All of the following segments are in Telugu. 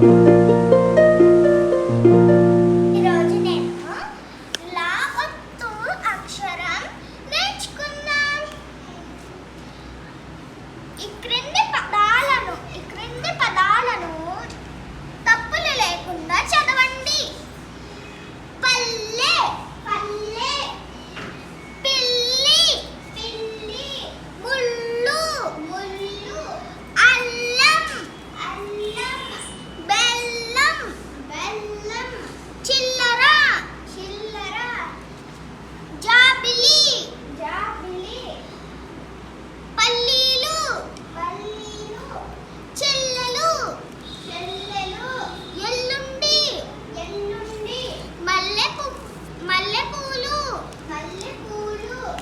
Música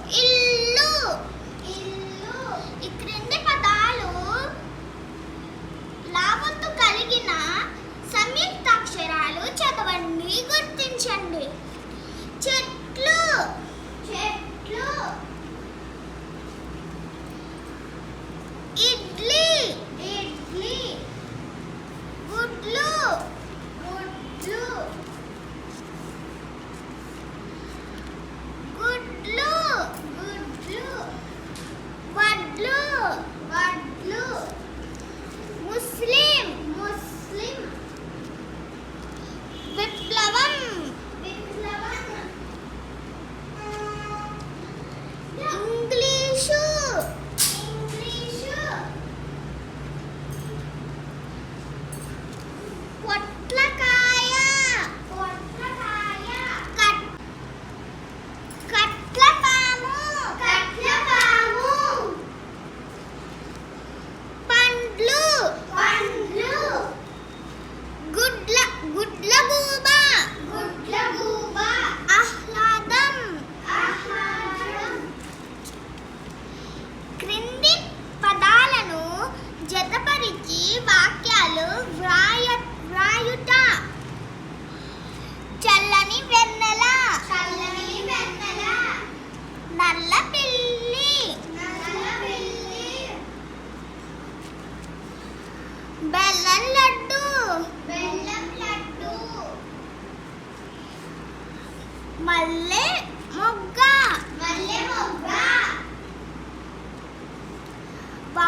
ഇല്ല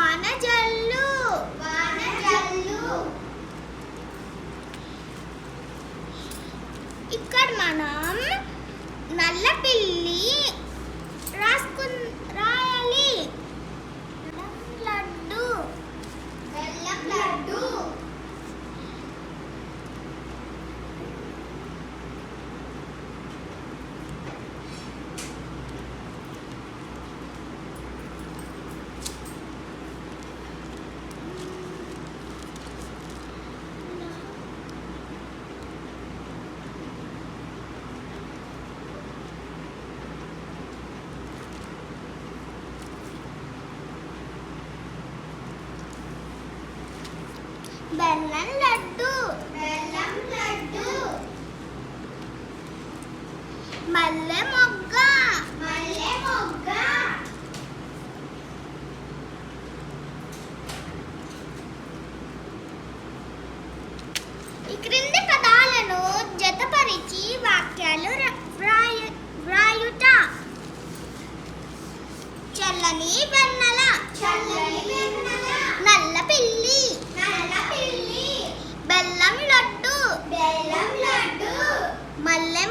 Juana బెల్లం లడ్డు బెల్లం లడ్డు మల్లె మల్లె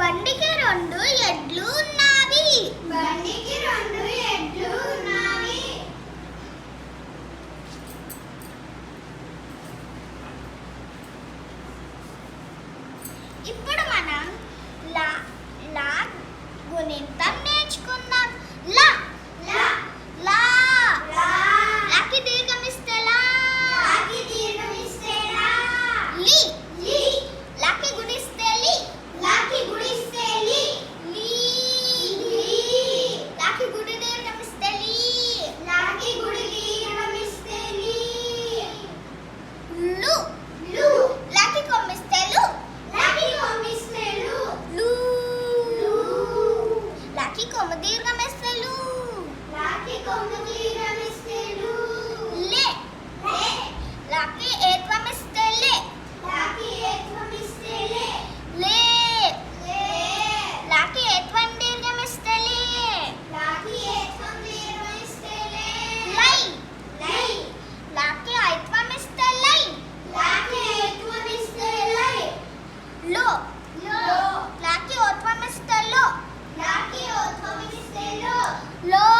బండికి రెండు ఎడ్లు ఉన్నావి. బండికి రెండు Los